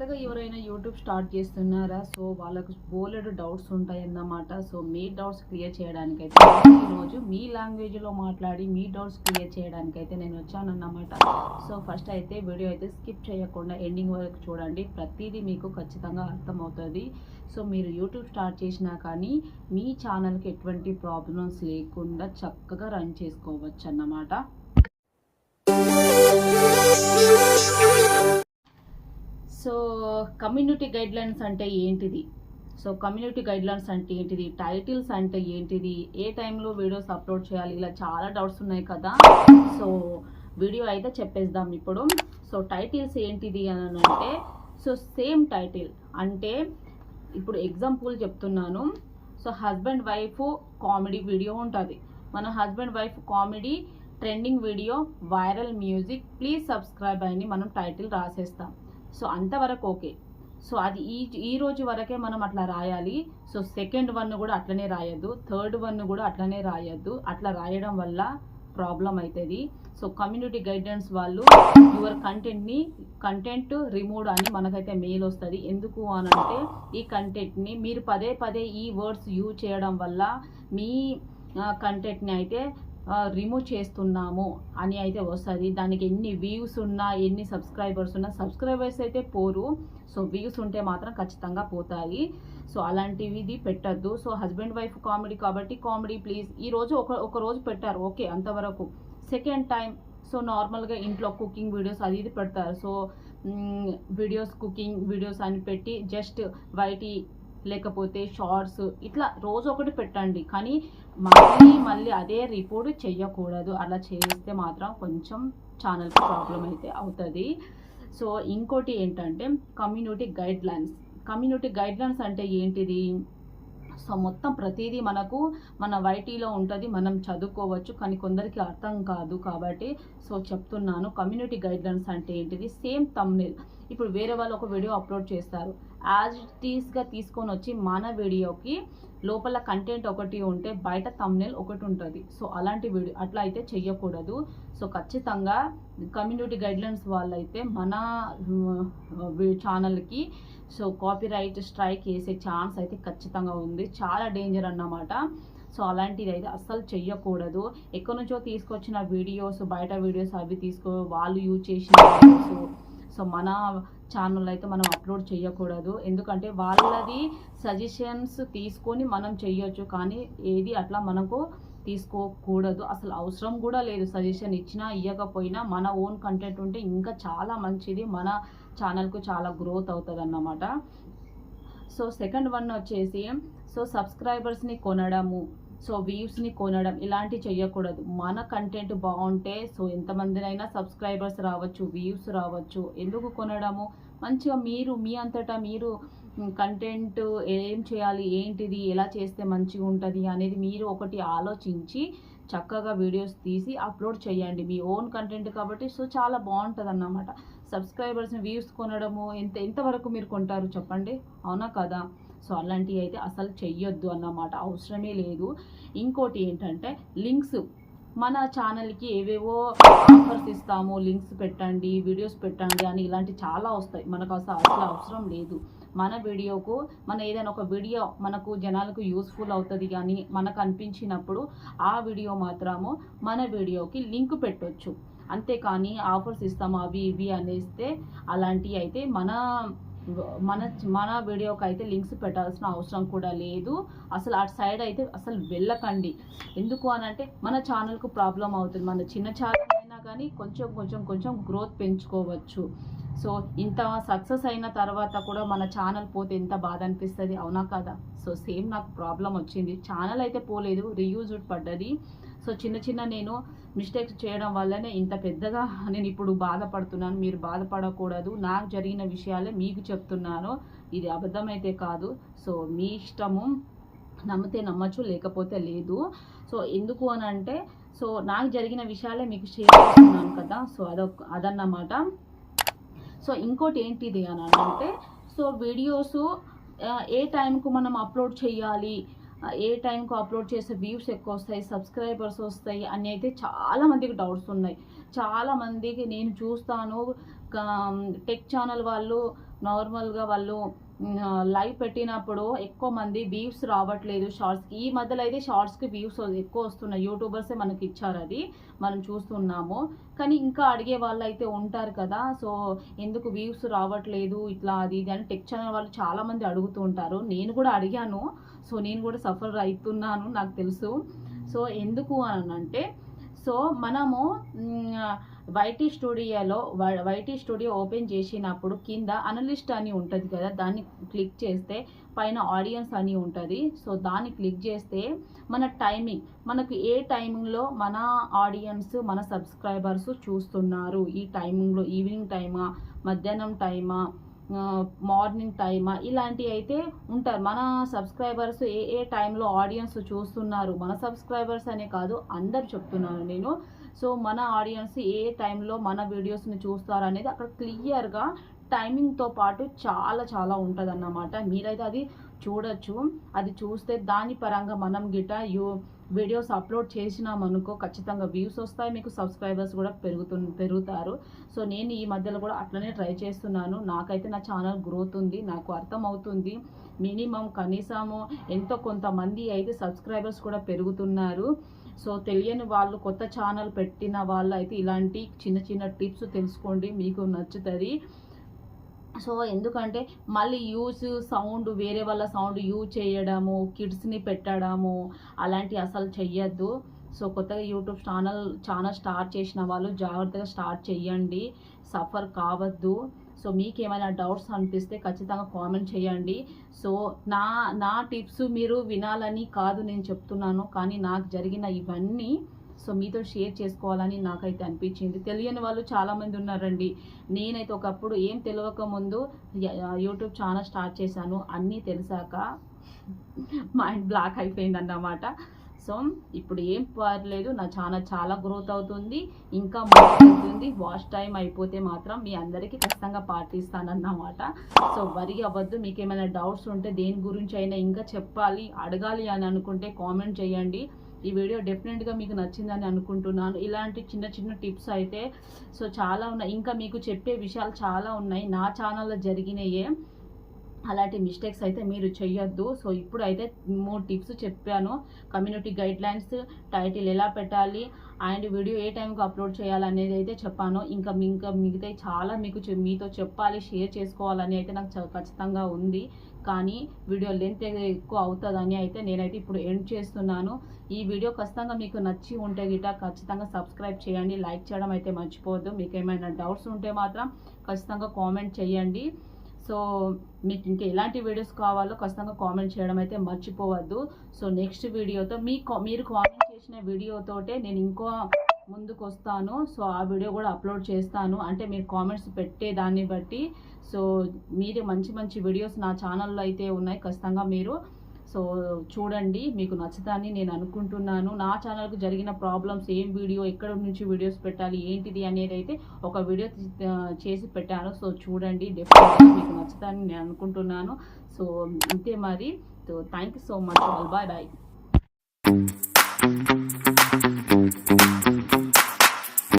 కొత్తగా ఎవరైనా YouTube start చేస్తున్నారా? సో వాళ్ళకు బోలెడు డౌట్స్ ఉంటాయన్నమాట. సో మీ డౌట్స్ క్లియర్ చేయడానికైతే ఈరోజు మీ లాంగ్వేజ్లో మాట్లాడి మీ డౌట్స్ క్లియర్ చేయడానికైతే నేను వచ్చానన్నమాట. సో ఫస్ట్ అయితే వీడియో అయితే స్కిప్ చేయకుండా ఎండింగ్ వరకు చూడండి. ప్రతిదీ మీకు ఖచ్చితంగా అర్థమవుతుంది. సో మీరు యూట్యూబ్ స్టార్ట్ చేసినా కానీ మీ ఛానల్కి ఎటువంటి ప్రాబ్లమ్స్ లేకుండా చక్కగా రన్ చేసుకోవచ్చు అన్నమాట సో కమ్యూనిటీ గైడ్లైన్స్ అంటే ఏంటిది? సో కమ్యూనిటీ గైడ్లైన్స్ అంటే ఏంటిది? టైటిల్స్ అంటే ఏంటిది? ఏ టైంలో వీడియోస్ అప్లోడ్ చేయాలి? ఇలా చాలా డౌట్స్ ఉన్నాయి కదా. సో వీడియో అయితే చెప్పేద్దాం ఇప్పుడు. సో టైటిల్స్ ఏంటిది అని అంటే సో సేమ్ టైటిల్. అంటే ఇప్పుడు ఎగ్జాంపుల్ చెప్తున్నాను. So husband wife comedy video ఉంటుంది. మన husband wife comedy trending video viral music please subscribe అని మనం టైటిల్ రాసేస్తాం. సో అంతవరకు ఓకే. సో అది ఈ ఈ రోజు వరకే మనం అట్లా రాయాలి. సో సెకండ్ వన్ కూడా అట్లనే రాయొద్దు. థర్డ్ వన్ కూడా అట్లనే రాయొద్దు. అట్లా రాయడం వల్ల ప్రాబ్లం అవుతుంది సో కమ్యూనిటీ గైడెన్స్ వాళ్ళు యువర్ కంటెంట్ని కంటెంట్ రిమూవ్ అని మనకైతే మెయిల్ వస్తుంది. ఎందుకు అని అంటే ఈ కంటెంట్ని మీరు పదే పదే ఈ వర్డ్స్ యూజ్ చేయడం వల్ల మీ కంటెంట్ని అయితే రిమూవ్ చేస్తున్నాము అని అయితే వస్తుంది. దానికి ఎన్ని వ్యూస్ ఉన్నా ఎన్ని సబ్స్క్రైబర్స్ ఉన్నా సబ్స్క్రైబర్స్ అయితే పోరు. సో వ్యూస్ ఉంటే మాత్రం ఖచ్చితంగా పోతాయి. సో అలాంటివి ఇది పెట్టద్దు. సో హస్బెండ్ వైఫ్ కామెడీ కాబట్టి కామెడీ ప్లీజ్ ఈ రోజు ఒక ఒక రోజు పెట్టారు. ఓకే అంతవరకు. సెకండ్ టైం సో నార్మల్గా ఇంట్లో కుకింగ్ వీడియోస్ అది ఇది పెడతారు. సో వీడియోస్ కుకింగ్ వీడియోస్ అని పెట్టి జస్ట్ వైటి లేకపోతే షార్ట్స్ ఇట్లా రోజు ఒకటి పెట్టండి. కానీ మళ్ళీ మళ్ళీ అదే రిపోర్ట్ చేయకూడదు అలా చేస్తే మాత్రం కొంచెం ఛానల్కి ప్రాబ్లం అయితే అవుతుంది. సో ఇంకోటి ఏంటంటే community guidelines community guidelines అంటే ఏంటిది? సో మొత్తం ప్రతిదీ మనకు మన వైటీలో ఉంటుంది. మనం చదువుకోవచ్చు కానీ కొందరికి అర్థం కాదు కాబట్టి సో చెప్తున్నాను. కమ్యూనిటీ గైడ్లైన్స్ అంటే ఏంటిది? సేమ్ తమ్నేల్ ఇప్పుడు వేరే వాళ్ళు ఒక వీడియో అప్లోడ్ చేస్తారు. యాజ్ టీస్గా తీసుకొని వచ్చి మన వీడియోకి లోపల కంటెంట్ ఒకటి ఉంటే బయట తమ్నేల్ ఒకటి ఉంటుంది. సో అలాంటి వీడియో అట్లా అయితే చెయ్యకూడదు. సో ఖచ్చితంగా కమ్యూనిటీ గైడ్లైన్స్ వాళ్ళైతే మన ఛానల్కి సో కాపీరైట్ స్ట్రైక్ వేసే ఛాన్స్ అయితే ఖచ్చితంగా ఉంది. చాలా డేంజర్ అన్నమాట. సో అలాంటిది అయితే అస్సలు చెయ్యకూడదు. ఎక్కడి నుంచో తీసుకొచ్చిన వీడియోస్ బయట వీడియోస్ అవి తీసుకో వాళ్ళు యూజ్ చేసిన వీడియోస్ సో మన ఛానల్ అయితే మనం అప్లోడ్ చేయకూడదు ఎందుకంటే వాళ్ళది సజెషన్స్ తీసుకొని మనం చేయొచ్చు కానీ ఏది అట్లా మనకు తీసుకోకూడదు. అసలు అవసరం కూడా లేదు. సజెషన్ ఇచ్చినా ఇవ్వకపోయినా మన ఓన్ కంటెంట్ ఉంటే ఇంకా చాలా మంచిది. మన ఛానల్కు చాలా గ్రోత్ అవుతుంది అన్నమాట సో సెకండ్ వన్ వచ్చేసి సో సబ్స్క్రైబర్స్ని కొనడము. సో వ్యూస్ని కొనడం ఇలాంటివి చేయకూడదు మన కంటెంట్ బాగుంటే సో ఎంతమందినైనా సబ్స్క్రైబర్స్ రావచ్చు వ్యూస్ రావచ్చు. ఎందుకు కొనడము? మంచిగా మీరు మీ అంతటా మీరు కంటెంట్ ఏం చేయాలి ఏంటిది ఎలా చేస్తే మంచిగా ఉంటుంది అనేది మీరు ఒకటి ఆలోచించి చక్కగా వీడియోస్ తీసి అప్లోడ్ చేయండి మీ ఓన్ కంటెంట్ కాబట్టి సో చాలా బాగుంటుంది అన్నమాట సబ్స్క్రైబర్స్ని వ్యూస్ కొనడము ఎంత ఎంతవరకు మీరు కొంటారు చెప్పండి? అవునా కదా? సో అలాంటివి అయితే అసలు చెయ్యొద్దు అన్నమాట అవసరమే లేదు. ఇంకోటి ఏంటంటే లింక్స్ మన ఛానల్కి ఏవేవో ఆఫర్స్ ఇస్తాము లింక్స్ పెట్టండి వీడియోస్ పెట్టండి అని ఇలాంటి చాలా వస్తాయి. మనకు అసలు అసలు అవసరం లేదు. మన వీడియోకు మన ఏదైనా ఒక వీడియో మనకు జనాలకు యూస్ఫుల్ అవుతుంది కానీ మనకు అనిపించినప్పుడు ఆ వీడియో మాత్రము మన వీడియోకి లింక్ పెట్టొచ్చు. అంతేకాని ఆఫర్స్ ఇస్తాము అవి ఇవి అనేస్తే అలాంటివి అయితే మన మన మన వీడియోకి అయితే లింక్స్ పెట్టాల్సిన అవసరం కూడా లేదు. అసలు అటు సైడ్ అయితే అసలు వెళ్ళకండి. ఎందుకు అని అంటే మన ఛానల్కు ప్రాబ్లం అవుతుంది. మన చిన్న ఛానల్ అయినా కానీ కొంచెం కొంచెం కొంచెం గ్రోత్ పెంచుకోవచ్చు. సో ఇంత సక్సెస్ అయిన తర్వాత కూడా మన ఛానల్ పోతే ఎంత బాధ అనిపిస్తుంది? అవునా కదా? సో సేమ్ నాకు ప్రాబ్లం వచ్చింది. ఛానల్ అయితే పోలేదు రీయూజ్ పడ్డది. సో చిన్న చిన్న నేను మిస్టేక్స్ చేయడం వల్లనే ఇంత పెద్దగా నేను ఇప్పుడు బాధపడుతున్నాను. మీరు బాధపడకూడదు. నాకు జరిగిన విషయాలే మీకు చెప్తున్నాను. ఇది అబద్ధమైతే కాదు. సో మీ ఇష్టము నమ్మితే నమ్మచ్చు లేకపోతే లేదు. సో ఎందుకు అని అంటే సో నాకు జరిగిన విషయాలే మీకు షేర్ చేస్తున్నాను కదా. సో అదొక అదన్నమాట. సో ఇంకోటి ఏంటిది అని అంటే సో వీడియోస్ ఏ టైంకు మనం అప్లోడ్ చేయాలి ఏ టైంకు అప్లోడ్ చేసే వ్యూస్ ఎక్కువ వస్తాయి సబ్స్క్రైబర్స్ వస్తాయి అని అయితే చాలా మందికి డౌట్స్ ఉన్నాయి. చాలా మందికి నేను చూస్తాను టెక్ ఛానల్ వాళ్ళు నార్మల్గా వాళ్ళు లైవ్ పెట్టినప్పుడు ఎక్కువ మంది వ్యూస్ రావట్లేదు షార్ట్స్కి ఈ మధ్యలో అయితే షార్ట్స్కి వ్యూస్ ఎక్కువ వస్తున్నాయి. యూట్యూబర్సే మనకి ఇచ్చారు అది. మనం చూస్తున్నాము. కానీ ఇంకా అడిగే వాళ్ళు అయితే ఉంటారు కదా. సో ఎందుకు వ్యూస్ రావట్లేదు? ఇట్లా అది ఇది అని టెక్ ఛానల్ వాళ్ళు చాలామంది అడుగుతూ ఉంటారు. నేను కూడా అడిగాను. సో నేను కూడా సఫర్ అవుతున్నాను నాకు తెలుసు. సో ఎందుకు అని అంటే సో మనము వైటీ స్టూడియోలో వైటీ స్టూడియో ఓపెన్ చేసినప్పుడు కింద అనలిస్ట్ అని ఉంటుంది కదా దాన్ని క్లిక్ చేస్తే పైన ఆడియన్స్ అని ఉంటుంది. సో దాన్ని క్లిక్ చేస్తే మన టైమింగ్ మనకు ఏ టైమింగ్లో మన ఆడియన్స్ మన సబ్స్క్రైబర్స్ చూస్తున్నారు? ఈ టైమింగ్లో ఈవినింగ్ టైమా మధ్యాహ్నం టైమా? మార్నింగ్ టైమా ఇలాంటివి అయితే ఉంటారు. మన సబ్స్క్రైబర్స్ ఏ ఏ టైంలో ఆడియన్స్ చూస్తున్నారు? మన సబ్స్క్రైబర్స్ అనే కాదు అందరు చెప్తున్నాను నేను సో మన ఆడియన్స్ ఏ టైంలో మన వీడియోస్ని చూస్తారు అనేది అక్కడ క్లియర్గా టైమింగ్తో పాటు చాలా చాలా ఉంటుంది అన్నమాట మీరైతే అది చూడొచ్చు. అది చూస్తే దాని పరంగా మనం గిట యూ వీడియోస్ అప్లోడ్ చేసినామనుకో ఖచ్చితంగా వ్యూస్ వస్తాయి మీకు సబ్స్క్రైబర్స్ కూడా పెరుగుతు పెరుగుతారు. సో నేను ఈ మధ్యలో కూడా అట్లనే ట్రై చేస్తున్నాను. నాకైతే నా ఛానల్ గ్రోత్ ఉంది నాకు అర్థమవుతుంది. మినిమం కనీసము ఎంతో కొంతమంది అయితే సబ్స్క్రైబర్స్ కూడా పెరుగుతున్నారు. సో తెలియని వాళ్ళు కొత్త ఛానల్ పెట్టిన వాళ్ళు అయితే ఇలాంటి చిన్న చిన్న టిప్స్ తెలుసుకోండి మీకు నచ్చుతుంది. సో ఎందుకంటే మళ్ళీ యూస్ సౌండ్ వేరే వాళ్ళ సౌండ్ యూజ్ చేయడము కిడ్స్ని పెట్టడము అలాంటి అసలు చెయ్యొద్దు. సో కొత్తగా యూట్యూబ్ ఛానల్ ఛానల్ స్టార్ట్ చేసిన వాళ్ళు జాగ్రత్తగా స్టార్ట్ చేయండి సఫర్ కావద్దు. సో మీకు ఏమైనా డౌట్స్ అనిపిస్తే ఖచ్చితంగా కామెంట్ చేయండి. సో నా నా టిప్స్ మీరు వినాలని కాదు నేను చెప్తున్నాను కానీ నాకు జరిగిన ఇవన్నీ సో మీతో షేర్ చేసుకోవాలని నాకైతే అనిపించింది. తెలియని వాళ్ళు చాలామంది ఉన్నారండి. నేనైతే ఒకప్పుడు ఏం తెలియక ముందు యూట్యూబ్ ఛానల్ స్టార్ట్ చేశాను అన్నీ తెలిసాక మైండ్ బ్లాక్ అయిపోయింది అన్నమాట సో ఇప్పుడు ఏం పర్లేదు నా చాలా చాలా గ్రోత్ అవుతుంది ఇంకా అవుతుంది. వాష్ టైం అయిపోతే మాత్రం మీ అందరికీ ఖచ్చితంగా పాటిస్తానన్నమాట. సో వరి అవ్వద్దు మీకు ఏమైనా డౌట్స్ ఉంటే దేని గురించి అయినా ఇంకా చెప్పాలి అడగాలి అని అనుకుంటే కామెంట్ చేయండి. ఈ వీడియో డెఫినెట్గా మీకు నచ్చిందని అనుకుంటున్నాను. ఇలాంటి చిన్న చిన్న టిప్స్ అయితే సో చాలా ఉన్నాయి. ఇంకా మీకు చెప్పే విషయాలు చాలా ఉన్నాయి. నా ఛానల్లో జరిగినాయే. అలాంటి మిస్టేక్స్ అయితే మీరు చెయ్యొద్దు. సో ఇప్పుడు అయితే మూడు టిప్స్ చెప్పాను. కమ్యూనిటీ గైడ్లైన్స్ టైటిల్ ఎలా పెట్టాలి అండ్ వీడియో ఏ టైంకి అప్లోడ్ చేయాలనేది అయితే చెప్పాను. ఇంకా ఇంకా మిగతా చాలా మీకు మీతో చెప్పాలి షేర్ చేసుకోవాలని అయితే నాకు ఖచ్చితంగా ఉంది. కానీ వీడియో లెంత్ ఎక్కువ అవుతుందని అయితే నేనైతే ఇప్పుడు ఎండ్ చేస్తున్నాను. ఈ వీడియో ఖచ్చితంగా మీకు నచ్చి ఉంటే గిట ఖచ్చితంగా సబ్స్క్రైబ్ చేయండి. లైక్ చేయడం అయితే మర్చిపోవద్దు. మీకు ఏమైనా డౌట్స్ ఉంటే మాత్రం ఖచ్చితంగా కామెంట్ చేయండి. సో మీకు ఇంకా ఎలాంటి వీడియోస్ కావాలో ఖచ్చితంగా కామెంట్ చేయడం అయితే మర్చిపోవద్దు. సో నెక్స్ట్ వీడియోతో మీ మీరు కామెంట్ చేసిన వీడియోతోటే నేను ఇంకో ముందుకు వస్తాను సో ఆ వీడియో కూడా అప్లోడ్ చేస్తాను. అంటే మీరు కామెంట్స్ పెట్టే దాన్ని బట్టి. సో మీరు మంచి మంచి వీడియోస్ నా ఛానల్లో అయితే ఉన్నాయి. ఖచ్చితంగా మీరు సో చూడండి మీకు నచ్చుతాన్ని నేను అనుకుంటున్నాను. నా ఛానల్కు జరిగిన ప్రాబ్లమ్స్ ఏం వీడియో ఎక్కడ నుంచి వీడియోస్ పెట్టాలి ఏంటిది అనేది అయితే ఒక వీడియో చేసి పెట్టాను. సో చూడండి డెఫినెట్గా మీకు నచ్చుతాన్ని నేను అనుకుంటున్నాను. సో అంతే మరి. So thank you so much bye bye